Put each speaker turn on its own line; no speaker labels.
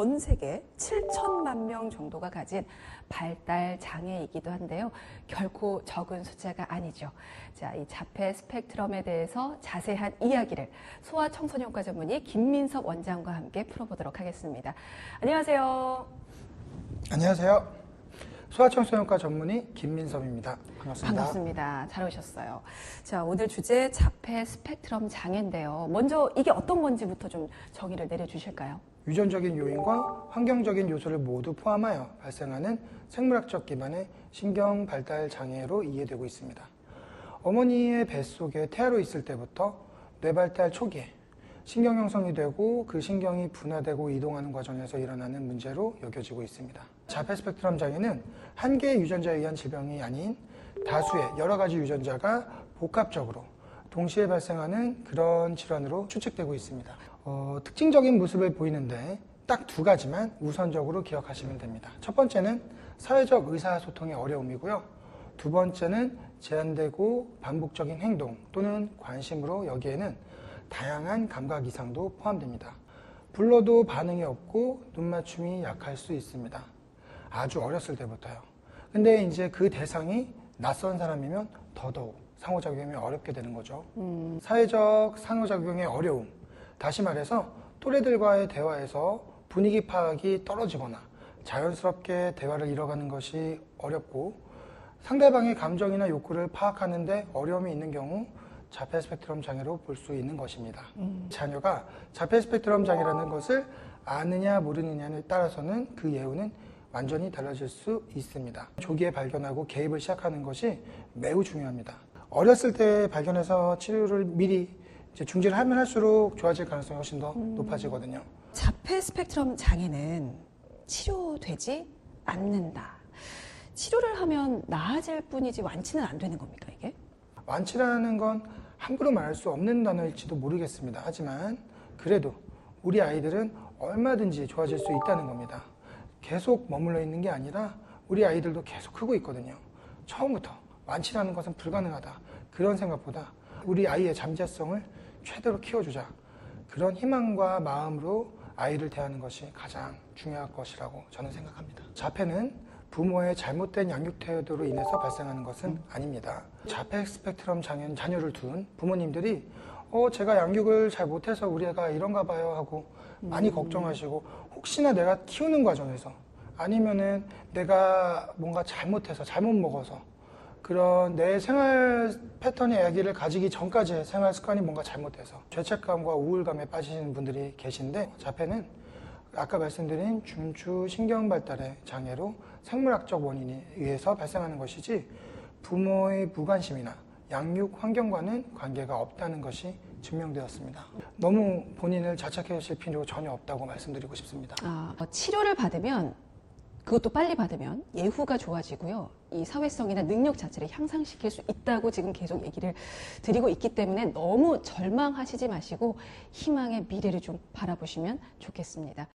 전 세계 7천만 명 정도가 가진 발달 장애이기도 한데요. 결코 적은 숫자가 아니죠. 자, 이 자폐 스펙트럼에 대해서 자세한 이야기를 소아청소년과 전문의 김민섭 원장과 함께 풀어보도록 하겠습니다. 안녕하세요.
안녕하세요. 소아청소년과 전문의 김민섭입니다. 반갑습니다.
반갑습니다. 잘 오셨어요. 자, 오늘 주제 자폐 스펙트럼 장애인데요. 먼저 이게 어떤 건지부터 좀 정의를 내려주실까요?
유전적인 요인과 환경적인 요소를 모두 포함하여 발생하는 생물학적 기반의 신경 발달 장애로 이해되고 있습니다. 어머니의 뱃속에 태아로 있을 때부터 뇌발달 초기에 신경 형성이 되고 그 신경이 분화되고 이동하는 과정에서 일어나는 문제로 여겨지고 있습니다. 자폐 스펙트럼 장애는 한 개의 유전자에 의한 질병이 아닌 다수의 여러 가지 유전자가 복합적으로 동시에 발생하는 그런 질환으로 추측되고 있습니다. 어, 특징적인 모습을 보이는데 딱 두 가지만 우선적으로 기억하시면 됩니다. 첫 번째는 사회적 의사소통의 어려움이고요. 두 번째는 제한되고 반복적인 행동 또는 관심으로 여기에는 다양한 감각 이상도 포함됩니다. 불러도 반응이 없고 눈맞춤이 약할 수 있습니다. 아주 어렸을 때부터요. 근데 이제 그 대상이 낯선 사람이면 더더욱 상호작용이 어렵게 되는 거죠. 사회적 상호작용의 어려움. 다시 말해서 또래들과의 대화에서 분위기 파악이 떨어지거나 자연스럽게 대화를 이뤄가는 것이 어렵고 상대방의 감정이나 욕구를 파악하는데 어려움이 있는 경우 자폐 스펙트럼 장애로 볼 수 있는 것입니다. 자녀가 자폐 스펙트럼 장애라는 것을 아느냐 모르느냐에 따라서는 그 예우는 완전히 달라질 수 있습니다. 조기에 발견하고 개입을 시작하는 것이 매우 중요합니다. 어렸을 때 발견해서 치료를 미리 중지를 하면 할수록 좋아질 가능성이 훨씬 더 높아지거든요.
자폐 스펙트럼 장애는 치료되지 않는다. 치료를 하면 나아질 뿐이지 완치는 안 되는 겁니까, 이게?
완치라는 건 함부로 말할 수 없는 단어일지도 모르겠습니다. 하지만 그래도 우리 아이들은 얼마든지 좋아질 수 있다는 겁니다. 계속 머물러 있는 게 아니라 우리 아이들도 계속 크고 있거든요. 처음부터 완치라는 것은 불가능하다. 그런 생각보다 우리 아이의 잠재성을 최대로 키워주자. 그런 희망과 마음으로 아이를 대하는 것이 가장 중요할 것이라고 저는 생각합니다. 자폐는 부모의 잘못된 양육 태도로 인해서 발생하는 것은 아닙니다. 자폐 스펙트럼 장애 자녀를 둔 부모님들이 어 제가 양육을 잘 못해서 우리 애가 이런가 봐요 하고 많이 걱정하시고 혹시나 내가 키우는 과정에서 아니면은 내가 뭔가 잘못해서 잘못 먹어서 그런 내 생활 패턴의 아기를 가지기 전까지의 생활 습관이 뭔가 잘못돼서 죄책감과 우울감에 빠지시는 분들이 계신데 자폐는 아까 말씀드린 중추 신경 발달의 장애로 생물학적 원인에 의해서 발생하는 것이지 부모의 무관심이나 양육 환경과는 관계가 없다는 것이 증명되었습니다. 너무 본인을 자책해 하실 필요 전혀 없다고 말씀드리고 싶습니다.
아, 어, 치료를 받으면 그것도 빨리 받으면 예후가 좋아지고요. 이 사회성이나 능력 자체를 향상시킬 수 있다고 지금 계속 얘기를 드리고 있기 때문에 너무 절망하시지 마시고 희망의 미래를 좀 바라보시면 좋겠습니다.